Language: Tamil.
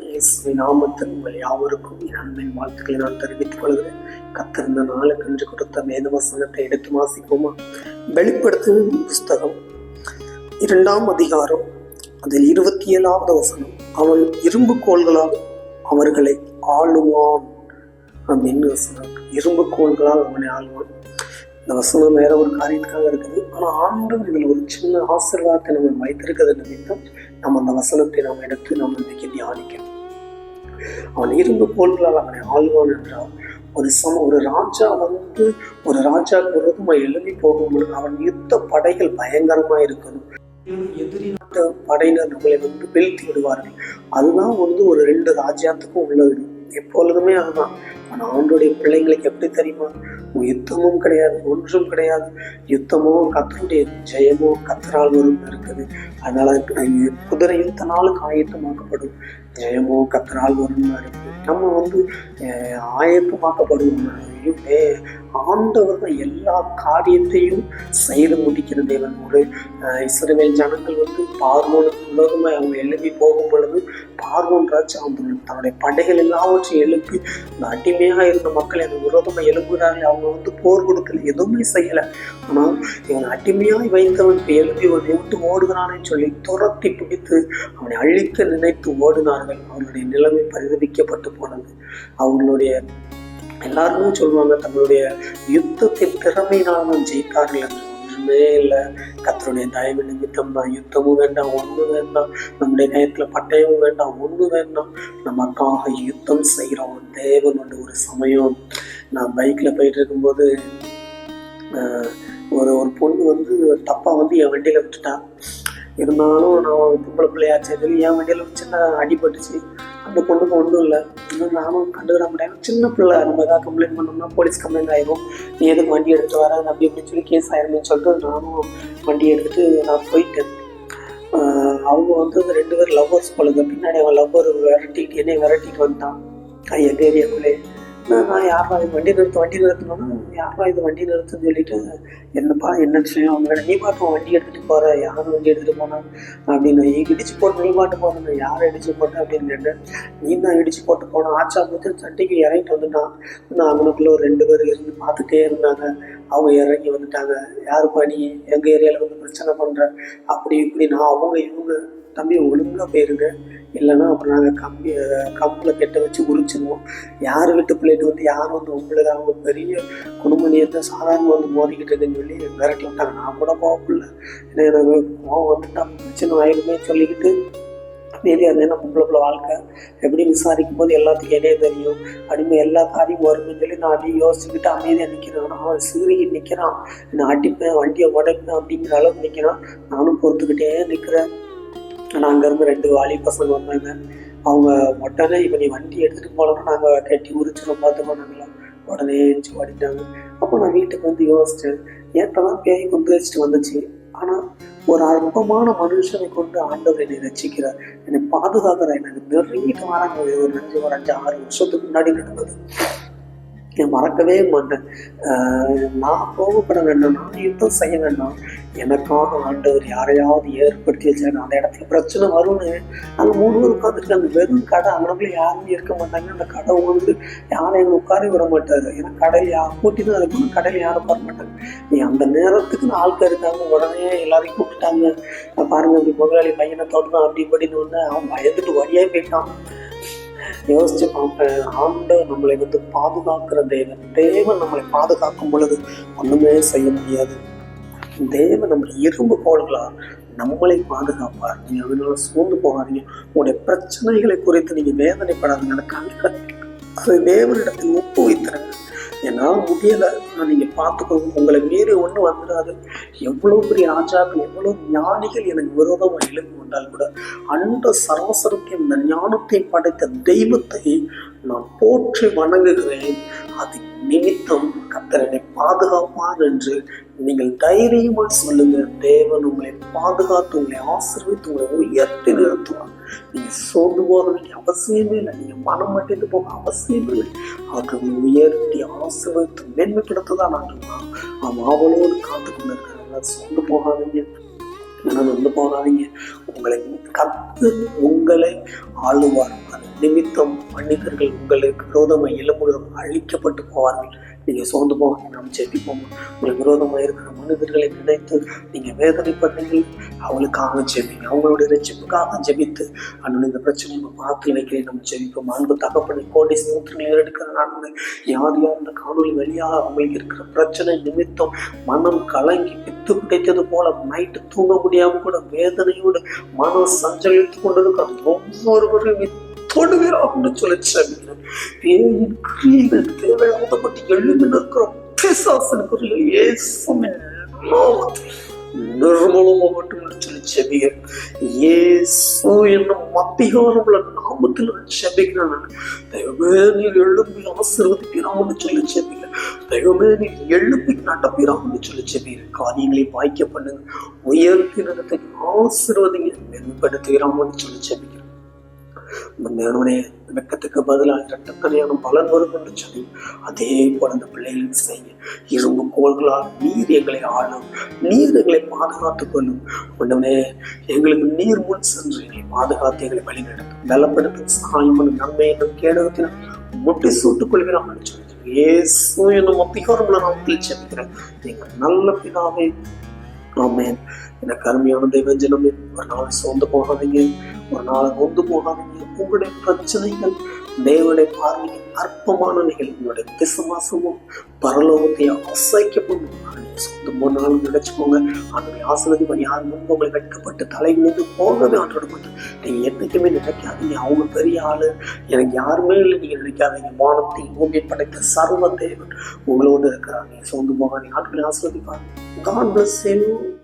இயேசுவின் நாமத்தில் உங்கள் யாவருக்கும் என் அன்பின் வாழ்த்துக்களை நான் தெரிவித்துக் கொள்கிறேன். கத்திருந்த நாளுக்கு என்று கொடுத்த வேதவசனத்தை எடுத்து வாசிப்போமா? வெளிப்படுத்தும் புஸ்தகம் இரண்டாம் அதிகாரம் அதில் இருபத்தி ஏழாவது வசனம். அவன் இரும்பு கோள்களால் அவர்களை ஆளுவான் அப்படின்னு வசனம். இரும்பு கோள்களால் அவனை ஆளுவான். இந்த வசனம் வேற ஒரு காரியத்துக்காக இருக்குது. ஆனால் ஆண்டும் இதில் ஒரு சின்ன ஆசீர்வாதத்தை நம்ம வைத்திருக்கிறது நிமித்தம் நம்ம அந்த வசனத்தை நாம் எடுத்து நம்ம இன்றைக்கு தியானிக்கணும். அவன் இரும்பு போல்களால் அவனை ஆழ்வான் என்றால் ஒரு சம ஒரு ராஜா வந்து ஒரு ராஜா விரோதமாக எழுதி போகும்பொழுது அவன் யுத்த படைகள் பயங்கரமா இருக்கணும். எதிரி நாட்டு படையினர் நம்மளை வந்து வீழ்த்தி விடுவார்கள். அதுதான் வந்து ஒரு ரெண்டு ராஜ்யாத்துக்கும் உள்ளது. எப்பொழுதுமே அதுதான். ஆனால் ஆண்டோடைய பிள்ளைங்களுக்கு எப்படி தெரியுமா? யுத்தமும் கிடையாது ஒன்றும் கிடையாது. யுத்தமோ கத்தருடைய ஜெயமோ கத்தரால் வரும் இருக்குது. அதனால குதிரை யுத்தனாலும் நாளுக்கு ஆயத்தமாக்கப்படும் ஜெயமோ கத்தரால் வரும் இருக்குது. நம்ம வந்து ஆயத்தமாக்கப்படுவோம். ஆண்டவர் தான் எல்லா காரியத்தையும் செய்து முடிக்கிற தேவன் ஒரு இஸ்ரவேல் ஜனங்கள் வந்து பார்வோனுக்கு உலகமாக அவங்க எழுதி போகும் பொழுது பார்வோன் ராஜ் அவர்கள் தன்னுடைய படைகள் எல்லாவற்றையும் எழுப்பி இந்த அடிமையாக இருந்த மக்கள் எனக்கு விரோதமாக எழுப்புகிறார்கள் அவங்க வந்து போர் கொடுக்கல எதுவுமே செய்யலை. ஆனால் இவன் அடிமையாய் வைத்தவன் இப்போ எழுப்பி அவனை விட்டு ஓடுகிறானே சொல்லி துரத்தி பிடித்து அவனை அழிக்க நினைத்து ஓடினார்கள் அவர்களுடைய நிலைமை பரிதவிக்கப்பட்டு போனது. அவங்களுடைய எல்லாருமே சொல்லுவாங்க தங்களுடைய யுத்தத்தின் திறமையினால் தான் ஜெயித்தார்கள் என்று. ஒன்றுமே இல்லை. கத்தருடைய தயவு நிமித்தம் தான் யுத்தமும் வேண்டாம் ஒன்றும் வேண்டாம். நம்முடைய நேரத்தில் பட்டயமும் வேண்டாம் ஒன்றும் வேண்டாம். நமக்காக யுத்தம் செய்கிறோம் தேவனோட ஒரு சமயம். நான் பைக்கில் போயிட்டு இருக்கும்போது ஒரு ஒரு பொண்ணு வந்து தப்பாக வந்து என் வண்டியில் விட்டுட்டான் இருந்தாலும் நான் பொம்பளை பிள்ளையாச்சு சொல்லி என் வண்டியில் சின்ன அடிபட்டுச்சு. அந்த பொண்ணுக்கு ஒன்றும் இல்லை. இன்னும் நானும் கண்டுக்கிட முடியாது சின்ன பிள்ளை நம்ம ஏதாவது கம்ப்ளைண்ட் பண்ணோம்னா போலீஸ் கம்ப்ளைண்ட் ஆயிரும். நீ எதுக்கு வண்டி எடுத்து வர? அப்படி இப்படின்னு சொல்லி கேஸ் ஆயிருந்துன்னு சொல்லிட்டு நானும் வண்டி எடுத்துட்டு நான் போயிட்டேன். அவங்க வந்து ரெண்டு பேர் லவ்வர்ஸ் போலுங்க. பின்னாடி அவன் லவ்வர் விரட்டிட்டு என்னை விரட்டிட்டு வந்தான் எங்கள் ஏரியாக்குள்ளே நான் யாரா இது வண்டி நிறுத்து வண்டி நிறுத்தணும்னா யாரா இது வண்டி நிறுத்துன்னு சொல்லிட்டு என்னப்பா என்ன விஷயம் அவங்க நீ பாட்டு வண்டி எடுத்துகிட்டு போகிற யார் வண்டி எடுத்துகிட்டு போனான் அப்படின்னு இடிச்சு போட்டு நீ பாட்டு போகிறேன் யாரை இடிச்சு போட்ட? அப்படின்னு கேட்டேன். நீ தான் இடிச்சு போட்டு போனோம் ஆச்சா போட்டு சட்டைக்கு இறங்கிட்டு வந்துட்டான். நான் அவனுக்குள்ள ஒரு ரெண்டு பேர் இருந்து பார்த்துட்டே இருந்தாங்க. அவங்க இறங்கி வந்துட்டாங்க. யாருப்பா நீ? எங்கள் ஏரியாவில் வந்து பிரச்சனை பண்ணுற அப்படி இப்படி நான் அவங்க இவங்க தம்பி ஒழுங்காக போயிருங்க. இல்லைன்னா அப்புறம் நாங்கள் கம்பி கம்பில் கெட்ட வச்சு உரிச்சிருவோம். யார் வீட்டு பிள்ளைட்டு வந்து யார் வந்து உங்களுக்கு அவங்க பெரிய குடும்பம் சாதாரண வந்து மோதிக்கிட்டு இருக்குன்னு சொல்லி விரட்டி விட்டாங்க. நான் கூட போகல ஏன்னா எனக்கு கோவம் வந்துட்டா பிரச்சனை ஆயிருமே சொல்லிக்கிட்டு மீறி அது என்ன பொம்பளை வாழ்க்கை எப்படி விசாரிக்கும் போது எல்லாத்துக்கும் என்னே தெரியும். அடிமை எல்லா காரியமும் வரும்னு சொல்லி நான் அப்படியே யோசிச்சுக்கிட்டு அமைதியாக நிற்கிறேன் அவன் சீறிக்கு நிற்கிறான் நான் அடிப்பேன் வண்டியை உடைப்பேன் அப்படிங்கிற அளவுக்கு நிற்கிறான் நானும் பொறுத்துக்கிட்டே நிற்கிறேன் ஆனால் அங்கேருந்து ரெண்டு வாலி பசங்க வந்தாங்க. அவங்க உடனே இப்போ நீ வண்டி எடுத்துகிட்டு போகலன்னா நாங்கள் கட்டி உரிச்சிடும் பார்த்துக்கோ நாங்களாம் உடனே எழுந்துச்சு ஓடிட்டாங்க. அப்போ நான் வீட்டுக்கு வந்து யோசித்தேன் ஏன்ட்டெல்லாம் பேய் கொண்டு வச்சுட்டு வந்துச்சு? ஆனால் ஒரு அற்பமான மனுஷனை கொண்டு ஆண்டவர் என்னை ரசிக்கிறார் என்னை பாதுகாக்கிறார். எனக்கு நெருங்கிட்டு வராங்க ஒரு அஞ்சு ஒரு அஞ்சு ஆறு வருஷத்துக்கு முன்னாடி நடந்தது. நான் மறக்கவே மாட்டேன். நான் கோபப்பட வேண்டாம். நான் யுத்தம் செய்ய வேண்டாம். எனக்காக ஆண்டவர் யாரையாவது ஏற்படுத்தி வச்சாங்க அந்த இடத்துல பிரச்சனை வரும்னு அங்கே மூணு பேர் உட்காந்துருக்கு அந்த வெறும் கடை அவனுக்குள்ள யாருமே இருக்க மாட்டாங்க. அந்த கடை வந்து யாரையும் உட்கார விட மாட்டாரு. ஏன்னா கடையில் யார் கூட்டி தான் இருக்கும் கடையில் யாரும் உட்கார மாட்டாங்க. நீ அந்த நேரத்துக்கு ஆட்கள் இருக்காங்க. உடனே எல்லாரையும் கூப்பிட்டாங்க பாருங்க இப்படி முதலாளி பையனை தொடர்ந்து அப்படி இப்படின்னு ஒன்று அவன் பயந்துட்டு வழியாக போயிட்டான். யோசிச்சு பார்ப்பேன். ஆண்டவர் நம்மளை வந்து பாதுகாக்கிற தேவன். தேவன் நம்மளை பாதுகாக்கும் பொழுது ஒண்ணுமே செய்ய முடியாது. தேவன் நம்மளை இரும்பு கோள்களா நம்மளை பாதுகாப்பார். நீங்க அதனால சூழ்ந்து போகாதீங்க. உங்களுடைய பிரச்சனைகளை குறித்து நீங்க வேதனைப்படாதீங்க. அதை அது தேவனிடத்தில் ஒப்பு வைத்திருங்க என்னால் முடியலை. ஆனால் நீங்கள் பார்த்துக்கோங்க. உங்களை மீறி ஒன்று வந்துடாது. எவ்வளோ பெரிய ராஜாக்கள் எவ்வளோ ஞானிகள் எனக்கு விரோதமாக எழுந்து கொண்டால் கூட அந்த சராசரத்தை இந்த ஞானத்தை படைத்த தெய்வத்தை நான் போற்றி வணங்குகிறேன். அது நிமித்தம் கத்தரனை பாதுகாப்பார் என்று நீங்கள் தைரியமாக சொல்லுங்க தேவன் உங்களை பாதுகாத்து உங்களை ஆசிர்வித்து உங்களை உயர்த்தி நிறுத்துவார். நீங்கள் சோர்ந்து போக வேண்டிய அவசியமே இல்லை. நீங்கள் மனம் மட்டிட்டு போக அவசியம் இல்லை. அவர் உயர்த்தி ஆசிர்வதித்து மேன்மைப்படுத்ததான் நாங்கள் அவன் அவளோடு காத்து கொண்டு இருக்கிறாங்க சோர்ந்து போகாதீங்க. ஆனால் வந்து போகாதீங்க. உங்களை கத்து உங்களை ஆளுவார். அது நிமித்தம் மனிதர்கள் உங்களுக்கு விரோதமாக எழும்புகிறோம் அழிக்கப்பட்டு போவார்கள். நீங்கள் சோர்ந்து போவாங்க நாம் ஜெபிப்போம் உங்களுக்கு விரோதமாக இருக்கிற மனிதர்களை நினைத்து நீங்கள் வேதனைப்படுறீங்க அவளுக்காக ஜெபிங்க. அவங்களுடைய ரட்சிப்புக்காக ஜெபித்து. அண்ணன் இந்த பிரச்சனை நம்ம பார்த்து வைக்கிறேன் நம்ம ஜெபிப்போம். அன்பு தகப்பனை கோடி சமுத்திரங்கள் எடுக்கிற நான் யார் யார் இந்த காணொலி வழியாக அவங்களுக்கு இருக்கிற பிரச்சனை நிமித்தம் மனம் கலங்கி பித்து கிடைத்தது போல நைட்டு தூங்க முடியாமல் கூட வேதனையோடு மனம் சஞ்சலித்து கொண்டிருக்கிற ஒவ்வொருவரும் தொடுவீராக சொல்லி செல்கிறேன் பேரின் கிரியைகள் தேவையாதப்பட்டு எழுந்து நிற்கிற பிசாசனுக்குரிய இயேசுவின் நாமத்தில் நிர்மூலமாகட்டும் என்று சொல்லி செபிக்கிறேன் ஏசு என்னும் மத்தியானமுள்ள நாமத்தில் நான் செபிக்கிறேன் தெய்வமே நீர் எழுப்பி ஆசீர்வதிக்கிறான்னு சொல்லி செபிக்கிறேன் தெய்வமே நீ எழுப்பி நடப்பீரான்னு சொல்லி செபிக்கிறேன் காரியங்களை வாய்க்க பண்ணுங்க. உயர்த்தி நடத்தை ஆசீர்வதிங்க. மேம்படுத்துகிறான்னு சொல்லி செபிக்கிறேன் தேவனே வெக்கத்துக்கு பதிலாக இரட்டத்தனையான பலன் வரும் என்று சொல்லி அதே போல அந்த பிள்ளைகளுக்கு செய்ய இரும்பு கோள்களால் நீர் எங்களை ஆளும் நீர் எங்களை பாதுகாத்துக் கொள்ளும். உடனே எங்களுக்கு நீர் முன் சென்று எங்களை பாதுகாத்து எங்களை வழிநடத்தும் பலப்படுத்தும் சகாயம் பண்ணும் நன்மை என்னும் கேடகத்தினால் முட்டி சூட்டுக் கொள்கிறான் என்று சொல்லி இயேசு என்னும் அதிகாரமுள்ள நாமத்தில் செல்கிறேன் நீங்கள் நல்ல பிதாவை ஆமென். எனக்கு அருமையான தெய்வஜனமே ஒரு நாள் சோர்ந்து போகாதீங்க. ஒரு நாள் நொந்து போகாதீங்க. உங்களுடைய பிரச்சனைகள் தேவனுடைய பார்வையில் நிகழ்வு உங்களுடைய விசுவாசமும் பரலோகத்தையும் அசைக்கப்படும் சொந்த போனாலும் நாள் நினைச்சுக்கோங்க. அந்த ஆசிரியர் பண்ணி யார் முன்பு உங்களை வெட்கப்பட்டு தலை மீது போகவே ஆற்றோட மட்டும். நீங்கள் என்றைக்குமே நினைக்காதீங்க. அவங்க பெரிய ஆளு. எனக்கு யாருமே இல்லை. நீங்கள் நினைக்காதீங்க. வானத்தை பூமியை படைத்த சர்வ தேவன் உங்களோடு இருக்கிறாங்க சொந்த போகாதீங்க ஆட்களை ஆசிரியப்பாங்க காட் பிளஸ் you.